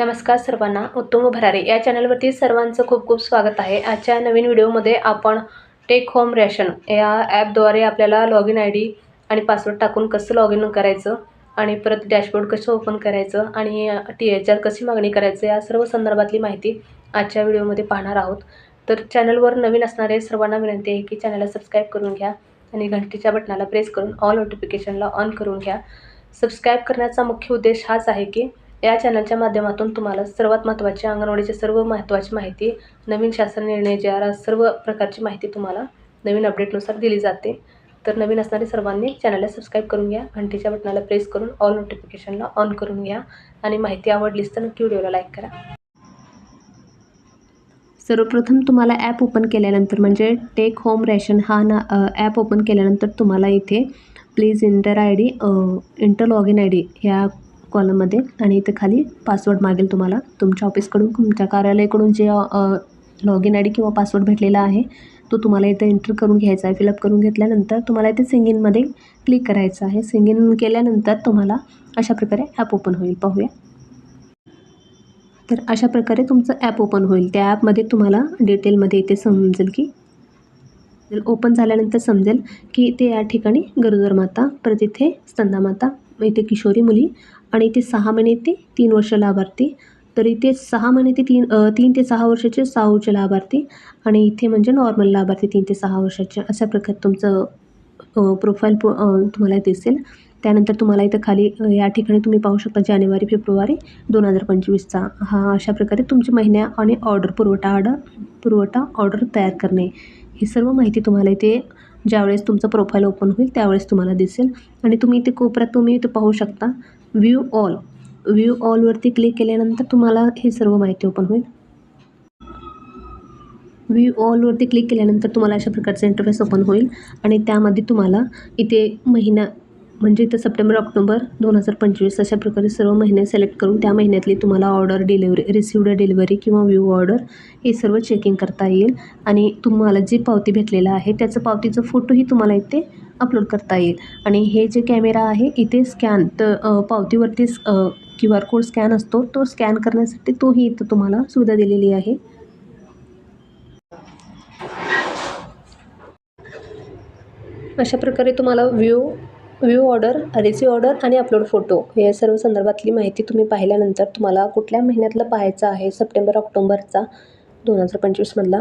नमस्कार सर्वांना उत्तम भरारे या चॅनलवरती सर्वांचं खूप खूप स्वागत आहे. आजच्या नवीन व्हिडिओमध्ये आपण टेक होम रॅशन या ॲपद्वारे आपल्याला लॉग इन आय डी आणि पासवर्ड टाकून कसं लॉग इन करायचं आणि परत डॅशबोर्ड कसं ओपन करायचं आणि टी एच आर कशी मागणी करायचं या सर्व संदर्भातली माहिती आजच्या व्हिडिओमध्ये पाहणार आहोत. तर चॅनलवर नवीन असणारे सर्वांना विनंती आहे की चॅनलला सबस्क्राईब करून घ्या आणि घंटीच्या बटनाला प्रेस करून ऑल नोटिफिकेशनला ऑन करून घ्या. सबस्क्राईब करण्याचा मुख्य उद्देश हाच आहे की या चॅनलच्या माध्यमातून तुम्हाला सर्वात महत्त्वाची अंगणवाडीची सर्व महत्त्वाची माहिती नवीन शासन निर्णय जे सर्व प्रकारची माहिती तुम्हाला नवीन अपडेटनुसार दिली जाते. तर नवीन असणारे सर्वांनी चॅनलला सबस्क्राईब करून घ्या घंटीच्या बटनाला प्रेस करून ऑल नोटिफिकेशनला ऑन करून घ्या. आणि माहिती आवडलीच तर नक्की व्हिडिओला लाईक करा. सर्वप्रथम तुम्हाला ॲप ओपन केल्यानंतर म्हणजे टेक होम रॅशन हा ना ॲप ओपन केल्यानंतर तुम्हाला इथे please enter I D enter log in I D ह्या कॉलममध्ये आणि इथे खाली पासवर्ड मागेल तुम्हाला. तुमच्या ऑफिसकडून तुमच्या कार्यालयाकडून जे लॉग इन आय डी किंवा पासवर्ड भेटलेला आहे तो तुम्हाला इथं एंटर करून घ्यायचा आहे. फिलअप करून घेतल्यानंतर तुम्हाला इथे सिंगिनमध्ये क्लिक करायचं आहे. सिंगिन केल्यानंतर तुम्हाला अशा प्रकारे ॲप ओपन होईल. पाहूया. तर अशा प्रकारे तुमचं ॲप ओपन होईल. त्या ॲपमध्ये तुम्हाला डिटेलमध्ये इथे समजेल की ओपन झाल्यानंतर समजेल की ते या ठिकाणी गरोदर माता परत इथे स्तंदा इथे किशोरी मुली आणि इथे सहा महिने ते तीन वर्ष लाभार्थी. तर इथे सहा महिने ते तीन तीन ते सहा वर्षाचे साऊचे लाभार्थी आणि इथे म्हणजे नॉर्मल लाभार्थी तीन ते सहा वर्षाचे. अशा प्रकारे तुमचं प्रोफाईल पो तुम्हाला दिसेल. त्यानंतर तुम्हाला इथं खाली या ठिकाणी तुम्ही पाहू शकता जानेवारी फेब्रुवारी दोन हजार पंचवीसचा हा अशा प्रकारे तुमची महिन्या आणि ऑर्डर पुरवठा ऑर्डर पुरवठा ऑर्डर तयार करणे. ही सर्व माहिती तुम्हाला इथे ज्यावेळेस तुमचं प्रोफाईल ओपन होईल त्यावेळेस तुम्हाला दिसेल. आणि तुम्ही इथे कोपऱ्यात तुम्ही इथे पाहू शकता. व्ह्यू ऑल व्ह्यू ऑलवरती क्लिक केल्यानंतर तुम्हाला हे सर्व माहिती ओपन होईल. व्ह्यू ऑलवरती क्लिक केल्यानंतर तुम्हाला अशा प्रकारचं इंटरफेस ओपन होईल. आणि त्यामध्ये तुम्हाला इथे महिना म्हणजे इथं सप्टेंबर ऑक्टोबर दोन हजार पंचवीस अशा प्रकारे सर्व महिने सिलेक्ट करून त्या महिन्यातली तुम्हाला ऑर्डर डिलिव्हरी रिसिवड डिलिव्हरी किंवा व्ह्यू ऑर्डर हे सर्व चेकिंग करता येईल. आणि तुम्हाला जी पावती भेटलेलं आहे त्याचं पावतीचं फोटोही तुम्हाला इथे अपलोड करता येईल. आणि हे जे कॅमेरा आहे इथे स्कॅन तर पावतीवरती क्यू आर कोड स्कॅन असतो. तो स्कॅन करण्यासाठी तोही इथं तुम्हाला सुविधा दिलेली आहे. अशा प्रकारे तुम्हाला view view order receive order आणि अपलोड फोटो या सर्व संदर्भातली माहिती तुम्ही पाहिल्यानंतर तुम्हाला कुठल्या महिन्यातलं पाहायचं आहे? सप्टेंबर ऑक्टोबरचा दोन हजार पंचवीसमधला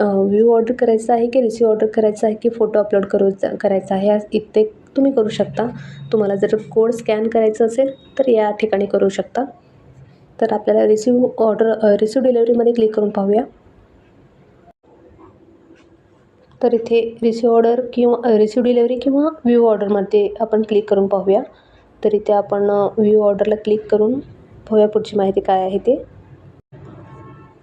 व्ह्यू ऑर्डर करायचा आहे की रिसिव्ह ऑर्डर करायचा आहे की फोटो अपलोड करू करायचा आहे? इथे तुम्ही करू शकता. तुम्हाला जर कोड स्कॅन करायचं असेल तर या ठिकाणी करू शकता. तर आपल्याला रिसिव्ह ऑर्डर रिसिव्ह डिलेवरीमध्ये क्लिक करून पाहूया. तर इथे रिसिव्ह ऑर्डर किंवा रिसिव्ह डिलेवरी किंवा व्ह्यू ऑर्डरमध्ये आपण क्लिक करून पाहूया. तर इथे आपण व्ह्यू ऑर्डरला क्लिक करून पाहूया पुढची माहिती काय आहे ते.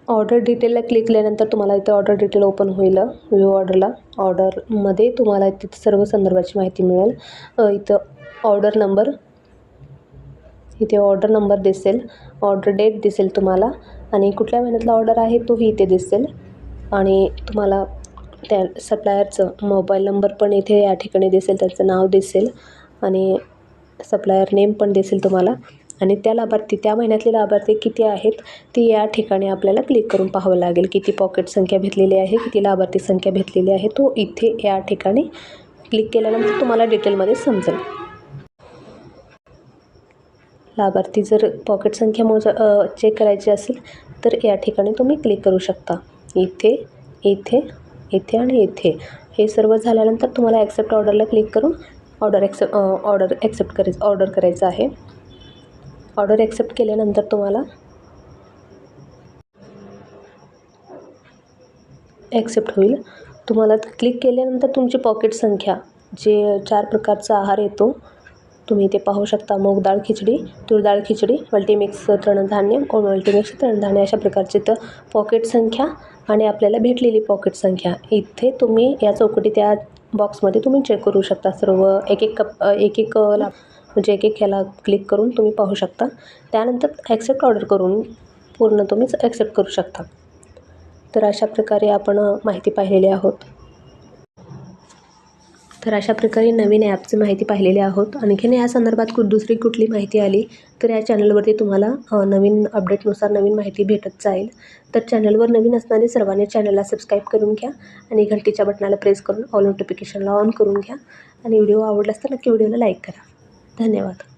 ऑर्डर डिटेलला क्लिक केल्यानंतर तुम्हाला इथे ऑर्डर डिटेल ओपन होईल व्ह्यू ऑर्डरला ऑर्डरमध्ये तुम्हाला तिथे सर्व संदर्भाची माहिती मिळेल. इथं ऑर्डर नंबर इथे ऑर्डर नंबर दिसेल. ऑर्डर डेट दिसेल तुम्हाला. आणि कुठल्या महिन्यातला ऑर्डर आहे तोही इथे दिसेल. आणि तुम्हाला त्या सप्लायरचं मोबाईल नंबर पण इथे या ठिकाणी दिसेल त्याचं नाव दिसेल आणि सप्लायर नेम पण दिसेल तुम्हाला. आणि त्या लाभार्थी त्या महिन्यातले लाभार्थी किती आहेत ती या ठिकाणी आपल्याला क्लिक करून पाहावं लागेल. किती पॉकेट संख्या भेटलेली आहे किती लाभार्थी संख्या भेटलेली आहे तो इथे या ठिकाणी क्लिक केल्यानंतर तुम्हाला डिटेलमध्ये समजेल. लाभार्थी जर पॉकेट संख्या मोज चेक करायची असेल तर या ठिकाणी तुम्ही क्लिक करू शकता. इथे इथे इथे आणि इथे हे सर्व झाल्यानंतर तुम्हाला ॲक्सेप्ट ऑर्डरला क्लिक करून ऑर्डर ॲक्सेप्ट ऑर्डर ॲक्सेप्ट करायचं ऑर्डर करायचं आहे. ऑर्डर ॲक्सेप्ट केल्यानंतर तुम्हाला ॲक्सेप्ट होईल. तुम्हाला क्लिक केल्यानंतर तुमची पॉकेट संख्या जे चार प्रकारचा आहार येतो तुम्ही इथे पाहू शकता. मूग डाळ खिचडी तूर डाळ खिचडी मल्टीमिक्स तृणधान्य मल्टीमिक्स तृणधान्य अशा प्रकारचे तर पॉकेट संख्या आणि आपल्याला भेटलेली पॉकेट संख्या. इथे तुम्ही या चौकटी त्या बॉक्समध्ये तुम्ही चेक करू शकता. सर्व एक एक कप एक एक ला म्हणजे एक एक ह्याला क्लिक करून तुम्ही पाहू शकता. त्यानंतर ॲक्सेप्ट ऑर्डर करून पूर्ण तुम्ही ॲक्सेप्ट करू शकता. तर अशा प्रकारे आपण माहिती पाहिलेली आहोत. तर अशा प्रकारे नवीन ॲपची माहिती पाहिलेली आहोत. आणखीन या संदर्भात कु दुसरी कुठली माहिती आली तर या चॅनलवरती तुम्हाला नवीन अपडेटनुसार नवीन माहिती भेटत जाईल. तर चॅनलवर नवीन असणारे सर्वांनी चॅनलला सबस्क्राईब करून घ्या आणि घंटीच्या बटनाला प्रेस करून ऑल नोटिफिकेशनला ऑन करून घ्या. आणि व्हिडिओ आवडला तर नक्की व्हिडिओला लाईक करा. धन्यवाद.